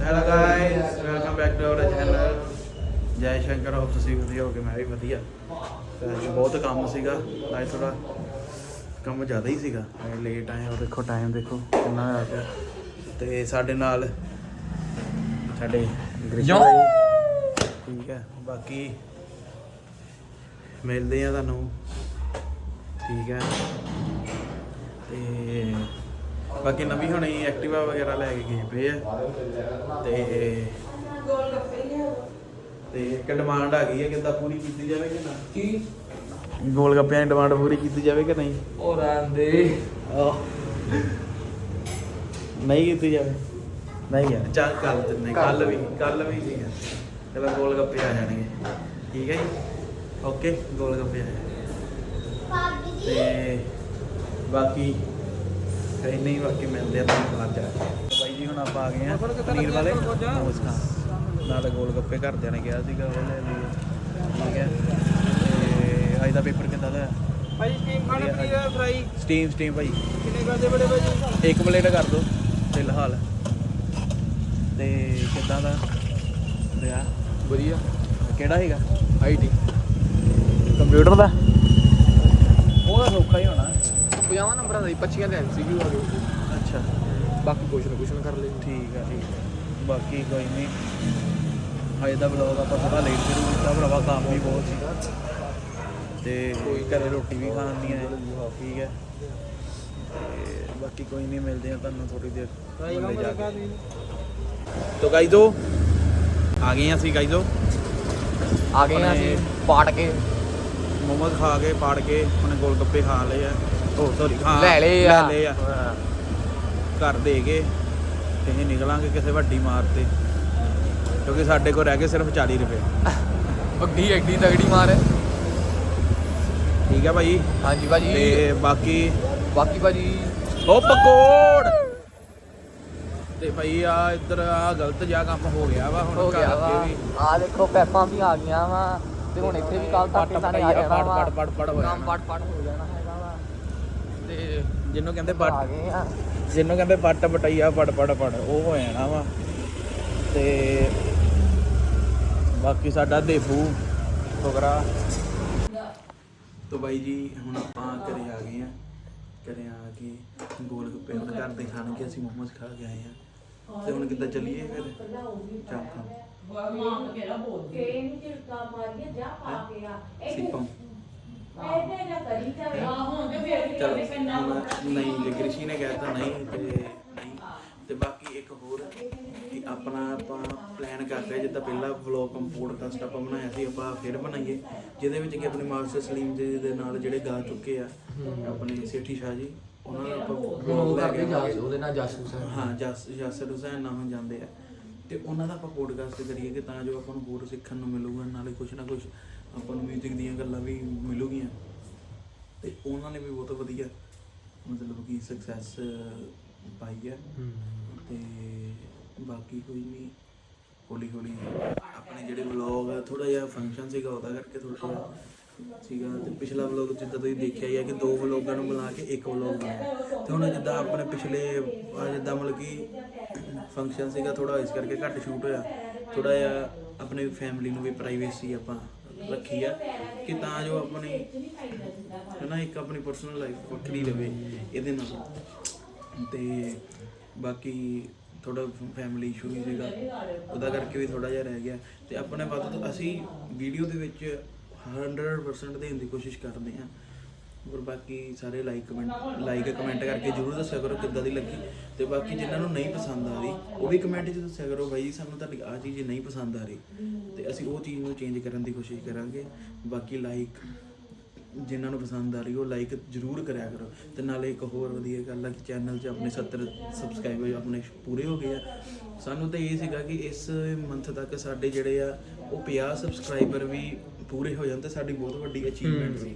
Hello guys welcome back to our channel ਜੈ ਸ਼ੰਕਰ ਹੋ ਤੁਸੀਂ ਵਧੀਆ ਹੋ ਕੇ ਮੈਂ ਵੀ ਵਧੀਆ। ਤੇ ਅੱਜ ਬਹੁਤ ਕੰਮ ਸੀਗਾ ਅੱਜ ਥੋੜਾ ਕੰਮ ਜ਼ਿਆਦਾ ਹੀ ਸੀਗਾ। ਲੇਟ ਆਏ ਹੋ ਦੇਖੋ ਟਾਈਮ ਦੇਖੋ ਕਿੰਨਾ ਹੋਇਆ ਪਿਆ। ਤੇ ਸਾਡੇ ਨਾਲ ਸਾਡੇ ਗ੍ਰਿਸ਼ਾ ਭਾਈ ਠੀਕ ਹੈ ਬਾਕੀ ਮਿਲਦੇ ਆ ਤੁਹਾਨੂੰ। ਠੀਕ ਹੈ। ਤੇ ਬਾਕੀ ਨਵੀਂ ਹੁਣੀ ਐਕਟਿਵਾ ਵਗੈਰਾ ਲੈ ਕੇ ਗਏ ਪਏ ਆ। ਤੇ ਤੇ ਇੱਕ ਡਿਮਾਂਡ ਆ ਗਈ ਹੈ ਕਿੱਦਾਂ ਪੂਰੀ ਕੀਤੀ ਜਾਵੇ ਕਿ ਨਾ? ਕੀ? ਗੋਲ ਗੱਪਿਆਂ ਦੀ ਡਿਮਾਂਡ ਪੂਰੀ ਕੀਤੀ ਜਾਵੇ ਕਿ ਨਹੀਂ? ਉਹ ਰਹਿੰਦੇ ਨਹੀਂ ਕੀਤੀ ਜਾਵੇ। ਨਹੀਂ ਯਾਰ ਚੱਲ ਕੱਲ ਦਿੰਦੇ ਕੱਲ ਵੀ ਕੱਲ ਵੀ ਠੀਕ ਹੈ ਚਲੋ ਗੋਲ ਗੱਪੇ ਆ ਜਾਣਗੇ। ਠੀਕ ਹੈ ਜੀ? ਓਕੇ ਗੋਲ ਗੱਪੇ ਆ ਜਾਣਗੇ। ਤੇ ਬਾਕੀ ਕਈ ਨਹੀਂ ਬਾਕੀ ਮਿਲਦੇ ਆ ਤੁਹਾਨੂੰ ਬਾਅਦ ਜਾ ਕੇ। ਬਾਈ ਜੀ ਹੁਣ ਆਪਾਂ ਆ ਗਏ ਆ ਪਨੀਰ ਵਾਲੇ। ਮੋਮੋਸ ਖਾਣ ਨਾਲ ਗੋਲ ਗੱਪੇ ਘਰਦਿਆਂ ਨੇ ਕਿਹਾ ਸੀਗਾ ਉਹ ਲੈ ਲਈਏ। ਠੀਕ ਹੈ। ਤੇ ਅੱਜ ਦਾ ਪੇਪਰ ਕਿੱਦਾਂ ਦਾ ਹੈ? ਭਾਈ ਸਟੀਮ ਖਾਣੇ ਪਨੀਰ ਫਰਾਈ ਸਟੀਮ ਸਟੀਮ ਭਾਈ ਕਿੰਨੇ ਕਰਦੇ ਬੜੇ ਭਾਈ ਇੱਕ ਪਲੇਟ ਕਰ ਦਿਓ ਫਿਲਹਾਲ। ਤੇ ਕਿੱਦਾਂ ਦਾ? ਰਿਹਾ? ਵਧੀਆ। ਕਿਹੜਾ ਹੈਗਾ? ਆਈਟੀ ਕੰਪਿਊਟਰ ਦਾ। ਉਹਦਾ ਸੌਖਾ ਹੀ 50 ਨੰਬਰਾਂ ਦਾ 25 ਦਾ ਐਮਸੀਕਿਊ ਆ ਗਏ ਅੱਛਾ। ਬਾਕੀ ਕੁਐਸਚਨ ਕੁਐਸਚਨ ਕਰ ਲਈ ਠੀਕ ਆ ਠੀਕ ਆ। ਬਾਕੀ ਕੋਈ ਨਹੀਂ ਅੱਜ ਦਾ ਵਲੌਗ ਆਪਾਂ ਥੋੜਾ ਲੇਟ ਸ਼ੁਰੂ ਕੀਤਾ ਭਰਾਵਾ ਕੰਮ ਵੀ ਬਹੁਤ ਸੀਗਾ। ਤੇ ਕੋਈ ਘਰੇ ਰੋਟੀ ਵੀ ਖਾਣ ਨਹੀਂ ਆਏ ਠੀਕ ਹੈ ਤੇ ਬਾਕੀ ਕੋਈ ਨਹੀਂ ਮਿਲਦੇ ਆ ਤੁਹਾਨੂੰ ਥੋੜੀ ਦੇਰ ਥੱਲੇ ਜਾ ਕੇ। ਤੋ ਗਾਈਜ਼ੋ ਆ ਗਏ ਹਾਂ ਅਸੀਂ ਗਾਈਜ਼ੋ ਆ ਗਏ ਆ ਅਸੀਂ ਪਾਟ ਕੇ। ਮੋਮੋਜ਼ ਖਾ ਕੇ ਪਾੜ ਕੇ ਹੁਣ ਗੋਲ ਗੱਪੇ ਖਾ ਲਏ ਆ। ਉਹ ਸੌਰੀ ਹਾਂ ਲੈ ਲਏ ਆ। ਲੈ ਲਏ ਆ। ਘਰ ਦੇ ਕੇ ਤੇ ਅਸੀਂ ਨਿਕਲਾਂਗੇ ਕਿਸੇ ਵੱਡੀ ਮਾਰ ਤੇ। ਕਿਉਂਕਿ ਸਾਡੇ ਕੋਲ ਰਹਿ ਗਏ ਸਿਰਫ 40 ਰੁਪਏ। ਵੱਡੀ ਐਡੀ ਤਗੜੀ ਮਾਰ ਠੀਕ ਹੈ ਭਾਈ। ਹਾਂਜੀ ਭਾਜੀ। ਤੇ ਬਾਕੀ ਬਾਕੀ ਭਾਜੀ। ਉਹ ਪਕੌੜ! ਤੇ ਭਾਈ ਆ ਇੱਧਰ ਆ ਗਲਤ ਜਿਹਾ ਕੰਮ ਹੋ ਗਿਆ ਵਾ ਹੁਣ ਹੋ ਘਰ ਗਿਆ ਅੱਗੇ ਵਾ। ਵੀ। ਆ ਦੇਖੋ ਪੈਪਾਂ ਵੀ ਆ ਗਈਆਂ ਵਾ ਤੇ ਹੁਣ ਇੱਥੇ ਵੀ ਕੱਲ ਤੱਕ ਪੱਟ ਇਹਨਾਂ ਨੇ ਆ ਪਟਾਈ ਆ, ਜਾਣਾ ਵਾ। ਪੱਟ ਪੱਟ ਪੱਟ ਹੋ ਕੰਮ ਜਾਣਾ। ਪੱਟ ਪੱਟ ਹੋ ਜਾਣਾ। ਵਾ ਤੇ ਜਿਹਨੂੰ ਕਹਿੰਦੇ ਆ ਆ। ਜਿਹਨੂੰ ਕਹਿੰਦੇ ਪੱਟ ਪਟਈਆ ਪੜ ਪੜ ਪੜ ਉਹ ਹੋ ਜਾਣਾ ਵਾ। ਤੇ ਬਾਕੀ ਸਾਡਾ ਦੇਫੂ ਫੁਕਰਾ। ਤੋ ਬਾਈ ਜੀ ਹੁਣ ਆਪਾਂ ਘਰੇ ਆ ਗਏ ਆ। ਘਰੇ ਆ ਕੇ ਗੋਲ ਗੱਪੇ ਹੁਣ ਘਰ ਦੇ ਖਾਣ ਕੇ ਅਸੀਂ ਮੋਮੋਸ ਖਾ ਕੇ ਆਏ ਆ। ਤੇ ਹੁਣ ਕਿੱਦਾਂ ਚੱਲੀਏ ਫਿਰ? ਚਾਪਾਂ ਸਿਪਮ। ਚਲੋ ਨਹੀਂ ਜੇ ਕ੍ਰਿਸ਼ੀ ਨੇ ਕਹਿਤਾ ਨਹੀਂ ਤੇ ਨਹੀਂ। ਤੇ ਬਾਕੀ ਇੱਕ ਹੋਰ ਕਿ ਆਪਣਾ ਆਪਾਂ ਪਲਾਨ ਕਰ ਰਹੇ ਜਿੱਦਾਂ ਪਹਿਲਾ ਵਲੌਗ ਪੋਡਕਾਸਟ ਆਪਾਂ ਬਣਾਇਆ ਸੀ ਆਪਾਂ ਫਿਰ ਬਣਾਈਏ। ਜਿਹਦੇ ਵਿੱਚ ਕਿ ਆਪਣੇ ਮਾਸਟਰ ਸਲੀਮ ਜੀ ਦੇ ਨਾਲ ਜਿਹੜੇ ਗਾ ਚੁੱਕੇ ਆ ਆਪਣੇ ਸੇਠੀ ਸ਼ਾਹ ਜੀ ਉਹਨਾਂ ਦਾ ਆਪਾਂ ਉਹ vlog ਲੈ ਕੇ ਕਰਦੇ। ਉਹਦੇ ਨਾਲ ਜਾਸੂਸ ਹੈ ਹਾਂ ਜਸ ਜਸਰ ਹੁਸੈਨ ਨਾਮ ਜਾਂਦੇ ਆ। ਤੇ ਉਹਨਾਂ ਦਾ ਆਪਾਂ ਪੋਡਕਾਸਟ ਕਰੀਏ ਕਿ ਤਾਂ ਜੋ ਆਪਾਂ ਨੂੰ ਹੋਰ ਸਿੱਖਣ ਨੂੰ ਮਿਲੂਗਾ ਨਾਲੇ ਕੁਝ ਨਾ ਕੁਝ ਆਪਾਂ ਨੂੰ 뮤직 ਦੀਆਂ ਗੱਲਾਂ ਵੀ ਮਿਲੂਗੀਆਂ। ਤੇ ਉਹਨਾਂ ਨੇ ਵੀ ਬਹੁਤ ਵਧੀਆ ਮਤਲਬ ਕਿ ਸਕਸੈਸ ਪਾਈ ਹੈ। ਤੇ ਬਾਕੀ ਕੋਈ ਨਹੀਂ ਹੌਲੀ ਹੌਲੀ ਆਪਣੇ ਜਿਹੜੇ ਵਲੌਗ ਆ ਥੋੜਾ ਜਿਹਾ ਫੰਕਸ਼ਨ ਸੀਗਾ ਉਹਦਾ ਕਰਕੇ ਥੋੜਾ ਸੀਗਾ। ਤੇ ਪਿਛਲਾ ਵਲੌਗ ਜਿੱਦਾਂ ਤੁਸੀਂ ਦੇਖਿਆ ਹੀ ਆ ਕਿ ਦੋ ਵਲੌਗਾਂ ਨੂੰ ਮਿਲਾ ਕੇ ਇੱਕ ਵਲੌਗ ਬਣਾਇਆ ਤੇ ਹੁਣ ਜਿੱਦਾਂ ਆਪਣੇ ਪਿਛਲੇ ਜਿੱਦਾਂ ਮਤਲਬ ਕਿ ਫੰਕਸ਼ਨ ਸੀਗਾ ਥੋੜਾ ਇਸ ਕਰਕੇ ਘੱਟ ਸ਼ੂਟ ਹੋਇਆ। ਥੋੜਾ ਜਿਹਾ ਆਪਣੀ ਫੈਮਿਲੀ ਨੂੰ ਵੀ ਪ੍ਰਾਈਵੇਸੀ ਆਪਾਂ ਰੱਖੀ ਆ ਕਿ ਤਾਂ ਜੋ ਆਪਣੀ ਹਨਾ ਇੱਕ ਆਪਣੀ ਪਰਸਨਲ ਲਾਈਫ ਵੱਖਰੀ ਰਵੇ ਇਹਦੇ ਨਾਲ। ਤੇ ਬਾਕੀ ਥੋੜਾ ਫੈਮਿਲੀ ਇਸ਼ੂ ਵੀ ਸੀਗਾ, ਉਹਦਾ ਕਰਕੇ ਵੀ ਥੋੜਾ ਜਿਹਾ ਰਹਿ ਗਿਆ। ਤੇ ਆਪਣੇ ਵੱਧ ਤੋਂ, ਅਸੀਂ ਵੀਡੀਓ ਦੇ ਵਿੱਚ 100% ਦੇਣ ਦੀ ਕੋਸ਼ਿਸ਼ ਕਰਦੇ ਹਾਂ। ਔਰ ਬਾਕੀ ਸਾਰੇ ਲਾਈਕ ਕਮੈਂਟ ਲਾਈਕ ਕਮੈਂਟ ਕਰਕੇ ਜਰੂਰ ਦੱਸਿਆ ਕਰੋ ਕਿੱਦਾਂ ਦੀ ਲੱਗੀ। ਤੇ ਬਾਕੀ ਜਿਨ੍ਹਾਂ ਨੂੰ ਨਹੀਂ ਪਸੰਦ ਆ ਰਹੀ ਉਹ ਵੀ ਕਮੈਂਟ 'ਚ ਦੱਸਿਆ ਕਰੋ ਜੀ ਸਾਨੂੰ ਤੁਹਾਡੀ ਆ ਚੀਜ਼ ਨਹੀਂ ਪਸੰਦ ਆ ਰਹੀ। ਤੇ ਅਸੀਂ ਉਹ ਚੀਜ਼ ਨੂੰ ਚੇਂਜ ਕਰਨ ਦੀ ਕੋਸ਼ਿਸ਼ ਕਰਾਂਗੇ। ਬਾਕੀ ਲਾਈਕ ਜਿਨ੍ਹਾਂ ਨੂੰ ਪਸੰਦ ਆ ਰਹੀ ਉਹ ਲਾਈਕ ਜਰੂਰ ਕਰਿਆ ਕਰੋ। ਤੇ ਨਾਲੇ ਇੱਕ ਹੋਰ ਵਧੀਆ ਗੱਲ ਆ ਕਿ ਚੈਨਲ 'ਚ ਆਪਣੇ 70 ਸਬਸਕ੍ਰਾਈਬਰ ਆਪਣੇ ਪੂਰੇ ਹੋ ਗਏ ਆ। ਸਾਨੂੰ ਤਾਂ ਇਹ ਸੀਗਾ ਕਿ ਇਸ ਮੰਥ ਤੱਕ ਸਾਡੇ ਜਿਹੜੇ ਆ ਉਹ 50 ਸਬਸਕ੍ਰਾਈਬਰ ਵੀ ਪੂਰੇ ਹੋ ਜਾਣ ਤੇ ਸਾਡੀ ਬਹੁਤ ਵੱਡੀ ਅਚੀਵਮੈਂਟ ਸੀ।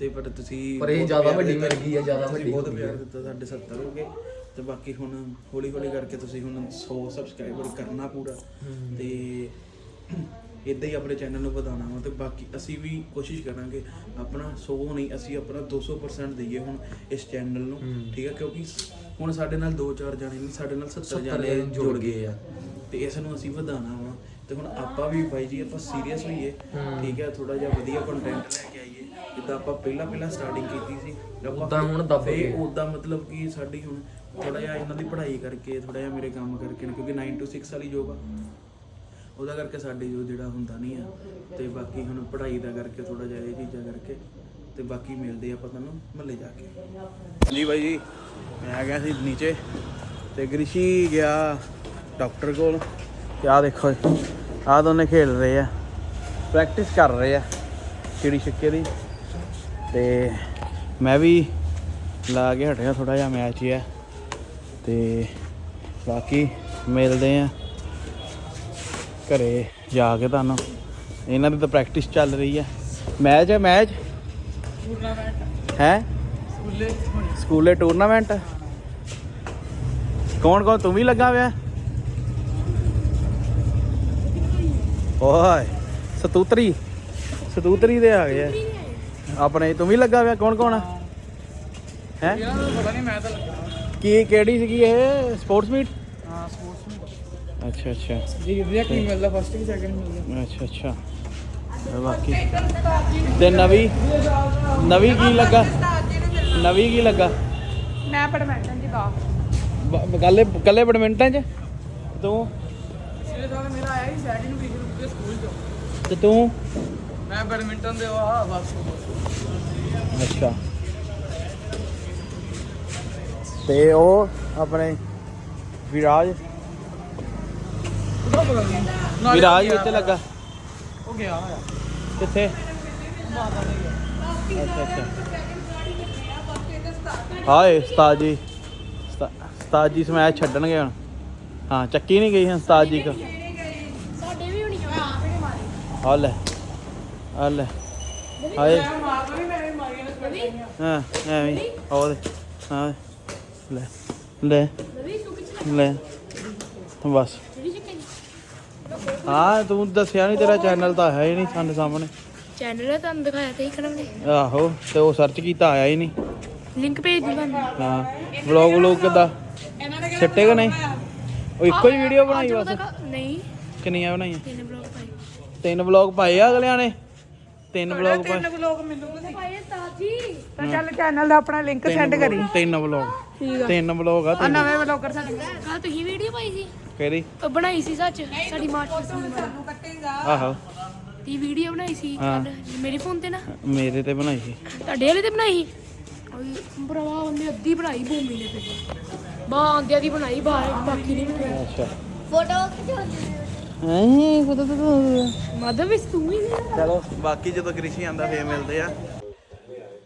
ਤੇ ਪਰ ਤੁਸੀਂ ਪਰ ਇਹ ਬਹੁਤ ਜ਼ਿਆਦਾ ਪਿਆਰ ਵੱਡੀ ਦਿੱਤਾ। ਮਿਲ ਗਈ ਹੈ, ਜ਼ਿਆਦਾ ਤੁਸੀਂ ਵੱਡੀ ਬਹੁਤ ਹੋ ਪਿਆਰ। ਦਿੱਤਾ ਸਾਡੇ 70 ਹੋ ਗਏ ਤੇ ਬਾਕੀ ਹੁਣ ਹੌਲੀ ਹੌਲੀ ਕਰਕੇ ਤੁਸੀਂ ਹੁਣ 100 ਸਬਸਕ੍ਰਾਈਬਰ ਕਰਨਾ ਪੂਰਾ। ਤੇ ਇਦਾਂ ਹੀ ਆਪਣੇ ਚੈਨਲ ਨੂੰ ਵਧਾਉਣਾ ਵਾ। ਤੇ ਬਾਕੀ ਅਸੀਂ ਵੀ ਕੋਸ਼ਿਸ਼ ਕਰਾਂਗੇ ਆਪਣਾ 100 ਨਹੀਂ ਅਸੀਂ ਆਪਣਾ 200% ਦਈਏ ਹੁਣ ਇਸ ਚੈਨਲ ਨੂੰ ਠੀਕ ਹੈ ਕਿਉਂਕਿ ਹੁਣ ਸਾਡੇ ਨਾਲ 2-4 ਜਾਣੇ ਨਹੀਂ ਸਾਡੇ ਨਾਲ 70 70 ਜਾਣੇ ਜੁੜ ਗਏ ਆ। ਤੇ ਇਸ ਨੂੰ ਅਸੀਂ ਵਧਾਉਣਾ ਵਾ। ਤੇ ਹੁਣ ਆਪਾਂ ਵੀ ਬਾਈ ਜੀ ਆਪਾਂ ਸੀਰੀਅਸ ਹੋਈਏ ਠੀਕ ਹੈ ਥੋੜਾ ਜਿਹਾ ਵਧੀਆ ਕੰਟੈਂਟ ਲੈ ਕੇ ਜਿੱਦਾਂ ਆਪਾਂ ਪਹਿਲਾਂ ਪਹਿਲਾਂ ਸਟਾਰਟਿੰਗ ਕੀਤੀ ਸੀ ਆਪਾਂ ਉੱਦਾਂ ਹੁਣ ਦੱਬ ਤੇ ਗਏ। ਉਦਾਂ ਮਤਲਬ ਕਿ ਸਾਡੀ ਹੁਣ ਥੋੜਾ ਜਿਹਾ ਇਹਨਾਂ ਦੀ ਪੜ੍ਹਾਈ ਕਰਕੇ ਥੋੜਾ ਜਿਹਾ ਮੇਰੇ ਕੰਮ ਕਰਕੇ ਨਾ, ਕਿਉਂਕਿ 9 to 6 ਵਾਲੀ ਜੋਬ ਆ। ਉਹਦਾ ਕਰਕੇ ਸਾਡੇ ਜੋ ਜਿਹੜਾ ਹੁੰਦਾ ਨਹੀਂ ਆ ਤੇ ਬਾਕੀ ਹੁਣ ਪੜ੍ਹਾਈ ਦਾ ਕਰਕੇ ਥੋੜਾ ਜਿਹਾ ਇਹ ਚੀਜ਼ਾਂ ਕਰਕੇ ਤੇ ਬਾਕੀ ਮਿਲਦੇ ਆਪਾਂ ਤੁਹਾਨੂੰ ਮੱਲੇ ਜਾ ਕੇ। ਜੀ ਬਾਈ ਜੀ ਮੈਂ ਆ ਗਿਆ ਸੀ ਨੀਚੇ ਤੇ ਗ੍ਰਿਸ਼ੀ ਗਿਆ ਡਾਕਟਰ ਕੋਲ। ਤੇ ਆਹ ਦੇਖੋ ਆਹ ਦੋਨੇ ਖੇਡ ਰਹੇ ਆ ਪ੍ਰੈਕਟਿਸ ਕਰ ਰਹੇ ਆ ਚਿੜੀ ਛੱਕੇ ਦੀ। ਤੇ ਮੈਂ ਵੀ ਲਾ ਕੇ ਹਟਿਆ ਥੋੜਾ ਜਿਹਾ ਮੈਚ ਹੀ ਆ। ਤੇ ਬਾਕੀ ਮਿਲਦੇ ਆ ਘਰੇ ਜਾ ਕੇ ਤੁਹਾਨੂੰ। ਇਹਨਾਂ ਦੀ ਤਾਂ ਪ੍ਰੈਕਟਿਸ ਚੱਲ ਰਹੀ ਹੈ ਮੈਚ ਹੈ ਮੈਚ? ਹੈ? ਸਕੂਲੇ ਟੂਰਨਾਮੈਂਟ ਕੌਣ ਕੌਣ? ਤੂੰ ਵੀ ਲੱਗਾ ਹੋਇਆ? ਓਏ ਸਤੂਤਰੀ। ਸਤੂਤਰੀ ਦੇ ਆ ਗਏ ਆ। ਆਪਣੇ ਤੂੰ ਵੀ ਲੱਗਾ ਹੋਇਆ? ਕੌਣ ਕੌਣ ਆ? ਹੈ। ਪਤਾ ਨਹੀਂ ਮੈਂ ਤਾਂ ਲੱਗਾ ਕੀ ਕਿਹੜੀ ਸੀਗੀ ਇਹ? ਸਪੋਰਟਸ ਮੀਟ ਹਾਂ ਸਪੋਰਟਸ ਅੱਛਾ ਅੱਛਾ। ਜੀ ਵਧੀਆ ਕੀ ਮਿਲਦਾ? ਫਸਟ ਕਿ ਸੈਕਿੰਡ ਮਿਲਦਾ। ਅੱਛਾ ਅੱਛਾ। ਤੇ ਬਾਕੀ ਤੇ ਨਵੀਂ? ਨਵੀਂ ਕੀ ਲੱਗਾ? ਨਵੀਂ ਕੀ ਲੱਗਾ? ਮੈਂ ਬੈਡਮਿੰਟਨ ਦੀ ਦਾ ਬ- ਗੱਲੇ ਕੱਲੇ ਬੈਡਮਿੰਟਨ ਚ? ਤੂੰ? ਪਿਛਲੇ ਸਾਲ ਮੇਰਾ ਆਇਆ ਸੀ ਸੈਕਿੰਡ ਵੀਕ ਦੇ ਸਕੂਲ ਚੋਂ। ਤੇ ਤੂੰ? ਮੈਂ ਬੈਡਮਿੰਟਨ ਦੇ ਆ ਬਸ ਅੱਛਾ। ਤੇ ਉਹ ਆਪਣੇ ਵਿਰਾਜ? ਉਹਦਾ ਪਤਾ ਨਹੀਂ। ਵਿਰਾਜ ਵਿੱਚ ਲੱਗਾ? ਉਹ ਗਿਆ ਹੋਇਆ। ਕਿੱਥੇ? ਮਾਤਾ ਨੇ ਗਿਆ। ਅੱਛਾ ਅੱਛਾ। ਹਾਏ ਉਸਤਾਦ ਜੀ। ਉਸਤਾ- ਉਸਤਾਦ ਜੀ ਸਮੈਚ ਛੱਡਣਗੇ ਹੁਣ। ਹਾਂ ਚੱਕੀ ਨਹੀਂ ਗਈ ਹਾਂ ਉਸਤਾਦ ਜੀ ਕੋ। ਸਾਡੇ ਵੀ ਹੋਣੀ ਆ ਆਪਣੇ ਮਾਰੇ। ਆ ਲੈ। ਆ ਲੈ। ਹਾਏ। ਹਾਂ ਐਵੇਂ। ਉਹ ਦੇ ਹਾਂ ਲੈ। ਲੈ। ਤੂੰ ਲੈ। ਬਸ। ਹਾਂ ਤੂੰ ਦੱਸਿਆ ਨਹੀਂ ਤੇਰਾ ਚੈਨਲ ਤਾਂ ਹੈ ਹੀ ਨਹੀਂ ਸਾਡੇ ਸਾਹਮਣੇ। ਚੈਨਲ ਤੁਹਾਨੂੰ ਦਿਖਾਇਆ ਤੇ ਹੀ ਖੜਮ ਨੇ ਆਹੋ ਤੇ ਉਹ ਸਰਚ ਕੀਤਾ ਆਇਆ ਹੀ ਨਹੀਂ। ਲਿੰਕ ਭੇਜ ਦੂੰ ਤੁਹਾਨੂੰ। ਹਾਂ। ਵਲੌਗ ਵਲੌਗ ਕਿੱਦਾਂ? ਕਿ ਨਹੀਂ? ਉਹ ਇੱਕੋ ਹੀ ਵੀਡੀਓ ਬਣਾਈ ਬਸ। ਨਹੀਂ। ਕਿੰਨੀਆਂ ਬਣਾਈਆਂ? ਤਿੰਨ ਬਲੌਗ ਪਾਏ। ਤਿੰਨ ਵਲੌਗ ਪਾਏ ਆ ਅਗਲਿਆਂ ਨੇ। ਤਿੰਨ ਵਲੌਗ ਪਾਏ ਲੋਕ ਮੈਨੂੰ ਪਾਏ ਤਾਜੀ। ਤਾਂ ਚੱਲ ਚੈਨਲ ਦਾ ਆਪਣਾ ਲਿੰਕ ਸੈਂਡ ਕਰੀ। ਤਿੰਨ ਵਲੌਗ ਤਿੰਨ ਵਲੌਗ ਆ ਤਿੰਨ। ਨਵੇਂ ਬਲੌਗਰ ਸਾਡੇ ਕੱਲ ਤੁਸੀਂ ਵੀਡੀਓ ਪਾਈ ਸੀ? ਕਿਹੜੀ? ਉਹ ਬਣਾਈ ਸੀ ਸੱਚ ਸਾਡੀ ਮਾਰਚ ਦੀ ਆਹੋ। ਤੀ ਵੀਡੀਓ ਬਣਾਈ ਸੀ ਮੇਰੇ ਫੋਨ ਤੇ ਨਾ। ਮੇਰੇ ਤੇ ਬਣਾਈ ਸੀ। ਤੁਹਾਡੇ ਵਾਲੇ ਤੇ ਬਣਾਈ ਉਹ ਭਰਾਵਾ ਉਹਨੇ ਅੱਧੀ ਬਣਾਈ ਭੂਮੀ ਨੇ ਤੇ। ਬਾ ਆਂਦਿਆਂ ਦੀ ਬਣਾਈ ਬਾਹਰ ਬਾਕੀ ਨਹੀਂ ਬਣਾਈ ਅੱਛਾ। ਫੋਟੋ ਐਂ ਪਤਾ ਤਾਂ ਮਾਧਵ ਵੀ ਤੂੰ ਹੀ ਸੀ ਚਲੋ ਬਾਕੀ ਜਦੋਂ ਕ੍ਰਿਸ਼ੀ ਆਂਦਾ ਫੇਰ ਮਿਲਦੇ ਆ।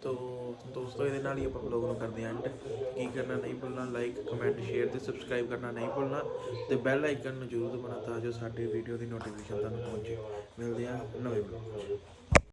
ਤੋ ਦੋਸਤੋ ਇਹਦੇ ਨਾਲ ਹੀ ਆਪਾਂ ਵਲੌਗ ਨੂੰ ਕਰਦੇ ਆਂ ਐਂਡ ਕੀ ਕਰਨਾ ਨਹੀਂ ਭੁੱਲਣਾ ਲਾਈਕ ਕਮੈਂਟ ਸ਼ੇਅਰ ਤੇ ਸਬਸਕ੍ਰਾਈਬ ਕਰਨਾ ਨਹੀਂ ਭੁੱਲਣਾ। ਤੇ ਬੈਲ ਆਈਕਨ ਨੂੰ ਜ਼ਰੂਰ ਦਬਾਉਣਾ ਤਾਂ ਜੋ ਸਾਡੇ ਵੀਡੀਓ ਦੀ ਨੋਟੀਫਿਕੇਸ਼ਨ ਤੁਹਾਨੂੰ ਪਹੁੰਚੇ। ਮਿਲਦੇ ਆ ਨਵੇਂ ਵਲੌਗ